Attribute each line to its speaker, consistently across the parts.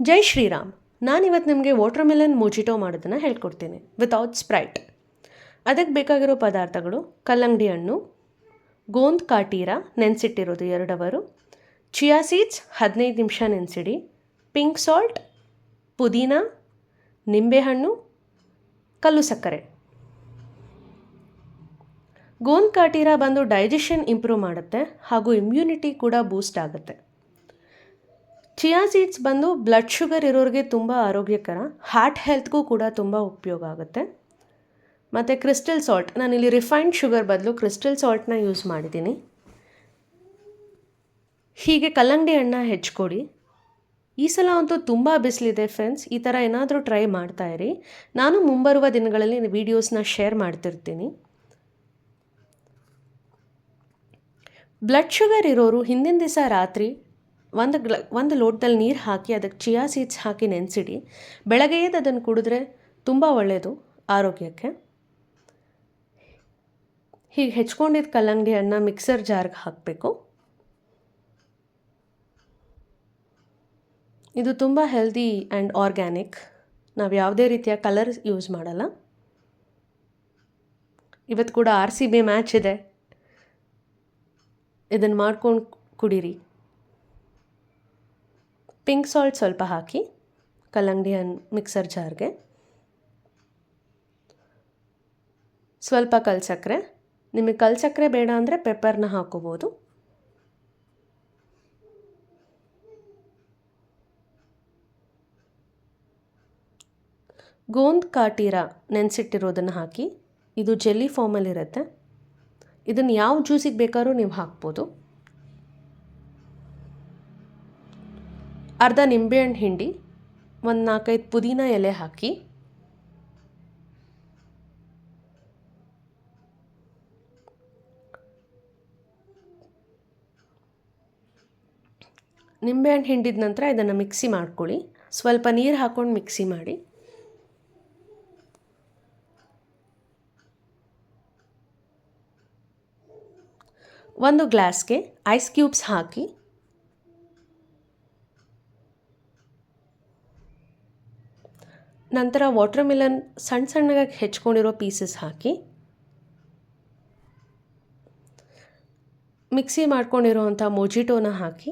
Speaker 1: ಜೈ ಶ್ರೀರಾಮ್. ನಾನಿವತ್ತು ನಿಮಗೆ water melon ಮೋಜಿಟೋ ಮಾಡೋದನ್ನು ಹೇಳ್ಕೊಡ್ತೀನಿ ವಿತೌಟ್ ಸ್ಪ್ರೈಟ್ ಅದಕ್ಕೆ ಬೇಕಾಗಿರೋ ಪದಾರ್ಥಗಳು, ಕಲ್ಲಂಗಡಿ ಹಣ್ಣು, ಗೋಂದ್ ಕಾಟೀರ ನೆನೆಸಿಟ್ಟಿರೋದು ಎರಡು ಅವರು ಚಿಯಾ ಸೀಡ್ಸ್ ಹದಿನೈದು ನಿಮಿಷ ನೆನೆಸಿಡಿ, ಪಿಂಕ್ ಸಾಲ್ಟ್, ಪುದೀನ ನಿಂಬೆಹಣ್ಣು ಕಲ್ಲು ಸಕ್ಕರೆ. ಗೋಂದ್ ಕಾಟೀರ ಬಂದು ಡೈಜೆಷನ್ ಇಂಪ್ರೂವ್ ಮಾಡುತ್ತೆ ಹಾಗೂ ಇಮ್ಯುನಿಟಿ ಕೂಡ ಬೂಸ್ಟ್ ಆಗುತ್ತೆ. ಚಿಯಾ ಸೀಡ್ಸ್ ಬಂದು ಬ್ಲಡ್ ಶುಗರ್ ಇರೋರಿಗೆ ತುಂಬ ಆರೋಗ್ಯಕರ, ಹಾರ್ಟ್ ಹೆಲ್ತ್ಗೂ ಕೂಡ ತುಂಬ ಉಪಯೋಗ ಆಗುತ್ತೆ. ಮತ್ತು ಕ್ರಿಸ್ಟಲ್ ಸಾಲ್ಟ್, ನಾನಿಲ್ಲಿ ರಿಫೈನ್ಡ್ ಶುಗರ್ ಬದಲು ಕ್ರಿಸ್ಟಲ್ ಸಾಲ್ಟ್ನ ಯೂಸ್ ಮಾಡಿದ್ದೀನಿ. ಹೀಗೆ ಕಲ್ಲಂಗಡಿ ಹಣ್ಣ ಹೆಚ್ಕೊಡಿ. ಈ ಸಲ ಅಂತೂ ತುಂಬ ಬಿಸಿಲಿದೆ ಫ್ರೆಂಡ್ಸ್ ಈ ಥರ ಏನಾದರೂ ಟ್ರೈ ಮಾಡ್ತಾ ಇರಿ. ನಾನು ಮುಂಬರುವ ದಿನಗಳಲ್ಲಿ ವೀಡಿಯೋಸ್ನ ಶೇರ್ ಮಾಡ್ತಿರ್ತೀನಿ. ಬ್ಲಡ್ ಶುಗರ್ ಇರೋರು ಹಿಂದಿನ ದಿವಸ ರಾತ್ರಿ ಒಂದು ಗ್ಲ, ಒಂದು ಲೋಟದಲ್ಲಿ ನೀರು ಹಾಕಿ ಅದಕ್ಕೆ ಚಿಯಾ ಸೀಡ್ಸ್ ಹಾಕಿ ನೆನೆಸಿಡಿ. ಬೆಳಗ್ಗೆ ಎದ್ದು ಅದನ್ನು ಕುಡಿದ್ರೆ ತುಂಬ ಒಳ್ಳೆಯದು ಆರೋಗ್ಯಕ್ಕೆ. ಹೀಗೆ ಹೆಚ್ಕೊಂಡಿದ್ದ ಕಲ್ಲಂಗಡಿ ಹಣ್ಣ ಮಿಕ್ಸರ್ ಜಾರ್ಗೆ ಹಾಕಬೇಕು. ಇದು ತುಂಬ ಹೆಲ್ದಿ ಆ್ಯಂಡ್ ಆರ್ಗ್ಯಾನಿಕ್. ನಾವು ಯಾವುದೇ ರೀತಿಯ ಕಲರ್ ಯೂಸ್ ಮಾಡಲ್ಲ. ಇವತ್ತು ಕೂಡ ಆರ್ ಸಿ ಬಿ ಮ್ಯಾಚ್ ಇದೆ. ಇದನ್ನು ಮಾಡ್ಕೊಂಡು ಕುಡೀರಿ. ಪಿಂಕ್ ಸಾಲ್ಟ್ ಸ್ವಲ್ಪ ಹಾಕಿ ಕಲ್ಲಂಗಡಿ ಹಣ್ಣು ಮಿಕ್ಸರ್ ಜಾರ್ಗೆ. ಸ್ವಲ್ಪ ಕಲ್ಸಕ್ಕರೆ ನಿಮಗೆ ಕಲ್ಸಕ್ಕರೆ ಬೇಡ ಅಂದರೆ ಪೆಪ್ಪರ್ನ ಹಾಕೋಬೋದು. ಗೋಂದ್ ಕಾಟೀರ ನೆನೆಸಿಟ್ಟಿರೋದನ್ನು ಹಾಕಿ, ಇದು ಜೆಲ್ಲಿ ಫಾರ್ಮಲ್ಲಿರುತ್ತೆ. ಇದನ್ನು ಯಾವ ಜ್ಯೂಸಿಗೆ ಬೇಕಾದ್ರೂ ನೀವು ಹಾಕ್ಬೋದು. ಅರ್ಧ ನಿಂಬೆಹಣ್ಣು ಹಿಂಡಿ, ಒಂದು ನಾಲ್ಕೈದು ಪುದೀನ ಎಲೆ ಹಾಕಿ ನಿಂಬೆಹಣ್ಣು ಹಿಂಡಿದ ನಂತರ ಇದನ್ನು ಮಿಕ್ಸಿ ಮಾಡ್ಕೊಳ್ಳಿ. ಸ್ವಲ್ಪ ನೀರು ಹಾಕ್ಕೊಂಡು ಮಿಕ್ಸಿ ಮಾಡಿ. ಒಂದು ಗ್ಲಾಸ್ಗೆ ಐಸ್ ಕ್ಯೂಬ್ಸ್ ಹಾಕಿ ನಂತರ ವಾಟರ್ ಮಿಲನ್ ಸಣ್ಣ ಸಣ್ಣಗಾಗಿ ಹೆಚ್ಕೊಂಡಿರೋ ಪೀಸಸ್ ಹಾಕಿ ಮಿಕ್ಸಿ ಮಾಡ್ಕೊಂಡಿರೋವಂಥ ಮೊಜಿಟೋನ ಹಾಕಿ,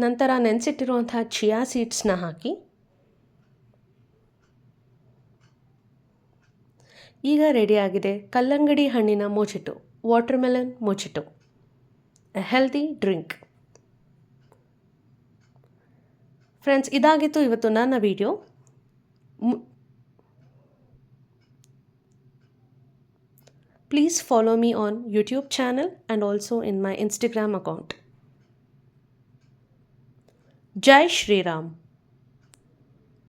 Speaker 1: ನಂತರ ನೆನೆಸಿಟ್ಟಿರುವಂಥ ಚಿಯಾ ಸೀಡ್ಸ್ನ ಹಾಕಿ ಈಗ ರೆಡಿಯಾಗಿದೆ ಕಲ್ಲಂಗಡಿ ಹಣ್ಣಿನ mojito watermelon mojito a healthy drink friends ಇದಾಗಿತ್ತು ಇವತ್ತು ನನ್ನ video please follow me on YouTube channel and also in my Instagram account Jai Shriram